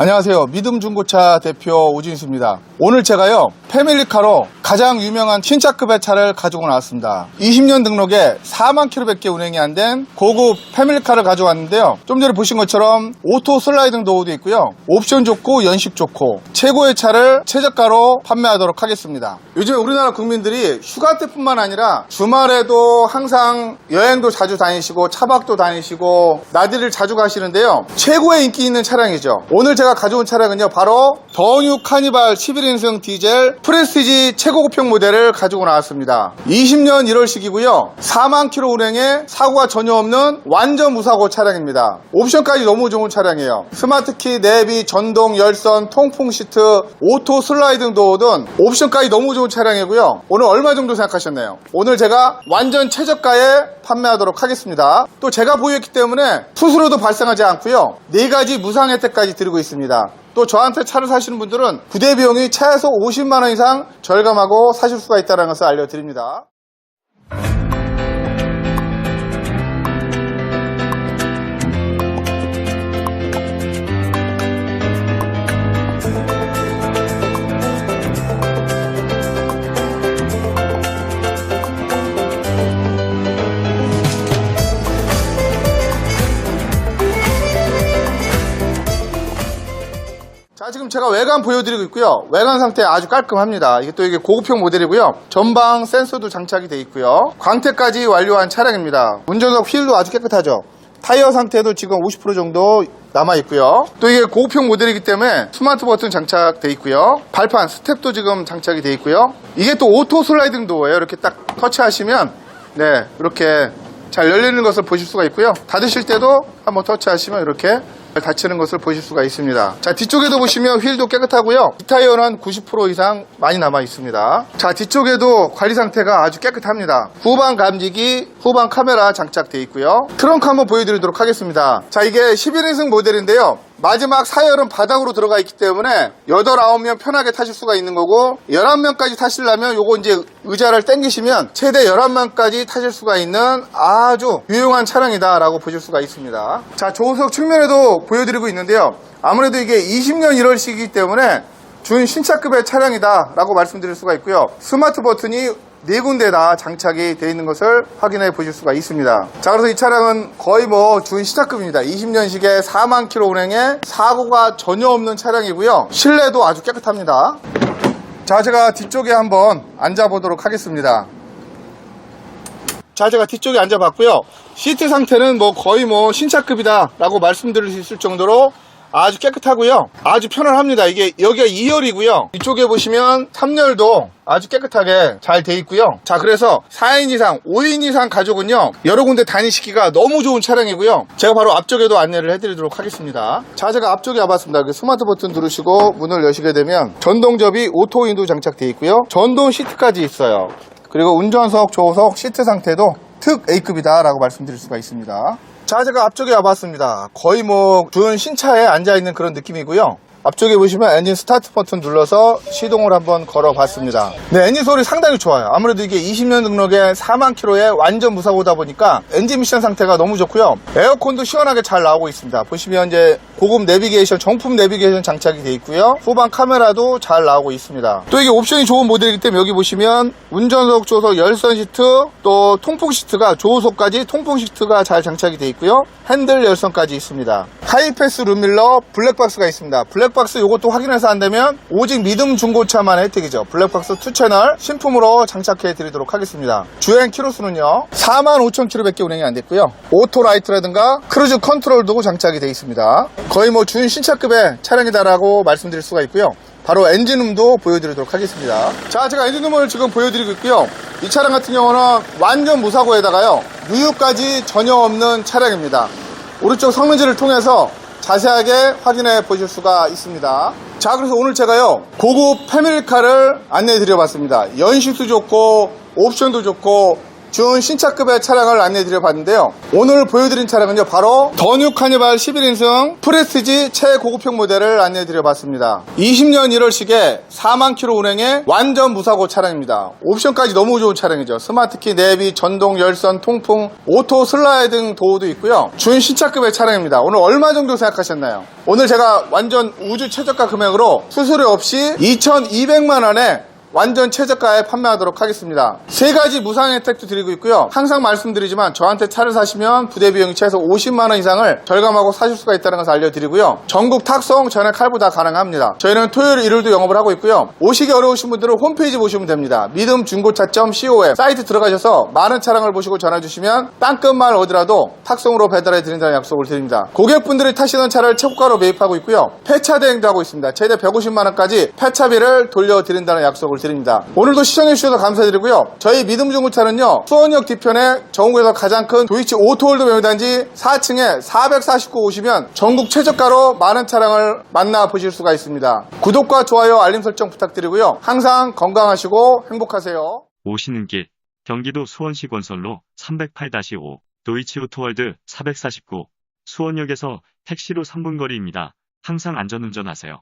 안녕하세요. 믿음 중고차 대표 오진수입니다. 오늘 제가요, 패밀리카로 가장 유명한 신차급의 차를 가지고 나왔습니다. 20년 등록에 4만 킬로밖에 운행이 안 된 고급 패밀리카를 가져왔는데요. 좀 전에 보신 것처럼 오토 슬라이딩 도어도 있고요. 옵션 좋고 연식 좋고 최고의 차를 최저가로 판매하도록 하겠습니다. 요즘 우리나라 국민들이 휴가 때뿐만 아니라 주말에도 항상 여행도 자주 다니시고 차박도 다니시고 나들이를 자주 가시는데요. 최고의 인기 있는 차량이죠. 오늘 제가 가져온 차량은요. 바로 더뉴 카니발 11인승 디젤 프레스티지 최고 급형 모델을 가지고 나왔습니다. 20년 1월식이고요. 4만 킬로 운행에 사고가 전혀 없는 완전 무사고 차량입니다. 옵션까지 너무 좋은 차량이에요. 스마트키, 내비, 전동, 열선, 통풍 시트, 오토 슬라이딩 도어 등 옵션까지 너무 좋은 차량이고요. 오늘 얼마 정도 생각하셨나요? 오늘 제가 완전 최저가에 판매하도록 하겠습니다. 또 제가 보유했기 때문에 수수료도 발생하지 않고요. 네 가지 무상 혜택까지 드리고 있습니다. 또 저한테 차를 사시는 분들은 부대 비용이 최소 50만 원 이상 절감하고 사실 수가 있다는 것을 알려드립니다. 제가 외관 보여드리고 있고요. 외관 상태 아주 깔끔합니다. 이게 또 이게 고급형 모델이고요. 전방 센서도 장착이 되어 있고요. 광택까지 완료한 차량입니다. 운전석 휠도 아주 깨끗하죠. 타이어 상태도 지금 50% 정도 남아 있고요. 또 이게 고급형 모델이기 때문에 스마트 버튼 장착돼 있고요. 발판 스텝도 지금 장착이 돼 있고요. 이게 또 오토 슬라이딩 도어예요. 이렇게 딱 터치하시면 네 이렇게 잘 열리는 것을 보실 수가 있고요. 닫으실 때도 한번 터치하시면 이렇게 닫히는 것을 보실 수가 있습니다. 자, 뒤쪽에도 보시면 휠도 깨끗하고요. 타이어는 90% 이상 많이 남아 있습니다. 자, 뒤쪽에도 관리 상태가 아주 깨끗합니다. 후방 감지기, 후방 카메라 장착되어 있고요. 트렁크 한번 보여드리도록 하겠습니다. 자, 이게 11인승 모델인데요. 마지막 사열은 바닥으로 들어가 있기 때문에 8, 9명 편하게 타실 수가 있는 거고 11명까지 타시려면 요거 이제 의자를 당기시면 최대 11명까지 타실 수가 있는 아주 유용한 차량이다 라고 보실 수가 있습니다. 자 조수석 측면에도 보여드리고 있는데요. 아무래도 이게 20년 1월식이기 때문에 준 신차급의 차량이다 라고 말씀드릴 수가 있고요. 스마트 버튼이 네 군데 다 장착이 되어 있는 것을 확인해 보실 수가 있습니다. 자, 그래서 이 차량은 거의 뭐 준 시차급입니다. 20년식에 4만 킬로 운행에 사고가 전혀 없는 차량이고요. 실내도 아주 깨끗합니다. 자, 제가 뒤쪽에 한번 앉아 보도록 하겠습니다. 자, 제가 뒤쪽에 앉아 봤고요. 시트 상태는 뭐 거의 뭐 신차급이다 라고 말씀드릴 수 있을 정도로 아주 깨끗하고요. 아주 편안합니다. 이게 여기가 2열이고요. 이쪽에 보시면 3열도 아주 깨끗하게 잘 돼 있고요. 자, 그래서 4인 이상, 5인 이상 가족은요. 여러 군데 다니시기가 너무 좋은 차량이고요. 제가 바로 앞쪽에도 안내를 해드리도록 하겠습니다. 자, 제가 앞쪽에 와봤습니다. 그 스마트 버튼 누르시고 문을 여시게 되면 전동접이 오토 인도 장착되어 있고요. 전동 시트까지 있어요. 그리고 운전석, 조석, 시트 상태도 특 A급이다 라고 말씀드릴 수가 있습니다. 자, 제가 앞쪽에 와봤습니다. 거의 뭐, 준 신차에 앉아있는 그런 느낌이고요. 앞쪽에 보시면 엔진 스타트 버튼 눌러서 시동을 한번 걸어봤습니다. 네, 엔진 소리 상당히 좋아요. 아무래도 이게 20년 등록에 4만 킬로에 완전 무사고다 보니까 엔진 미션 상태가 너무 좋고요. 에어컨도 시원하게 잘 나오고 있습니다. 보시면 이제 고급 내비게이션, 정품 내비게이션 장착이 되어 있고요. 후방 카메라도 잘 나오고 있습니다. 또 이게 옵션이 좋은 모델이기 때문에 여기 보시면 운전석, 조석, 열선 시트, 또 통풍 시트가 조수석까지 통풍 시트가 잘 장착이 되어 있고요. 핸들 열선까지 있습니다. 하이패스 룸밀러 블랙박스가 있습니다. 블랙 박스 이것도 확인해서 안되면 오직 믿음 중고차만의 혜택이죠. 블랙박스 2채널 신품으로 장착해 드리도록 하겠습니다. 주행 키로수는요. 45,000km밖에 운행이 안 됐고요. 오토라이트라든가 크루즈 컨트롤도 장착이 되어 있습니다. 거의 뭐 준 신차급의 차량이다라고 말씀드릴 수가 있고요. 바로 엔진음도 보여드리도록 하겠습니다. 자, 제가 엔진음을 지금 보여드리고 있고요. 이 차량 같은 경우는 완전 무사고에다가요. 누유까지 전혀 없는 차량입니다. 오른쪽 성능지를 통해서 자세하게 확인해 보실 수가 있습니다. 자, 그래서 오늘 제가요, 고급 패밀리카를 안내해 드려 봤습니다. 연식도 좋고, 옵션도 좋고, 준 신차급의 차량을 안내드려 봤는데요. 오늘 보여드린 차량은요, 바로 더뉴 카니발 11인승 프레스티지 최고급형 모델을 안내드려 봤습니다. 20년 1월식에 4만 킬로 운행의 완전 무사고 차량입니다. 옵션까지 너무 좋은 차량이죠. 스마트키, 내비, 전동, 열선, 통풍, 오토 슬라이드 등 도어도 있고요. 준 신차급의 차량입니다. 오늘 얼마 정도 생각하셨나요? 오늘 제가 완전 우주 최저가 금액으로 수수료 없이 2,200만 원에 완전 최저가에 판매하도록 하겠습니다. 세 가지 무상 혜택도 드리고 있고요. 항상 말씀드리지만 저한테 차를 사시면 부대 비용이 최소 50만 원 이상을 절감하고 사실 수가 있다는 것을 알려드리고요. 전국 탁송 전액 할부 다 가능합니다. 저희는 토요일 일요일도 영업을 하고 있고요. 오시기 어려우신 분들은 홈페이지 보시면 됩니다. 믿음중고차.com 사이트 들어가셔서 많은 차량을 보시고 전화 주시면 땅끝말 어디라도 탁송으로 배달해 드린다는 약속을 드립니다. 고객분들이 타시는 차를 최고가로 매입하고 있고요. 폐차 대행도 하고 있습니다. 최대 150만 원까지 폐차비를 돌려드린다는 약속을 드립니다. 오늘도 시청해주셔서 감사드리고요. 저희 믿음중고차는요. 수원역 뒤편에 정국에서 가장 큰 도이치 오토홀드 매매단지 4층에 449 오시면 전국 최저가로 많은 차량을 만나보실 수가 있습니다. 구독과 좋아요 알림 설정 부탁드리고요. 항상 건강하시고 행복하세요. 오시는 길 경기도 수원시 건설로 308-5 도이치 오토월드 449 수원역에서 택시로 3분 거리입니다. 항상 안전운전하세요.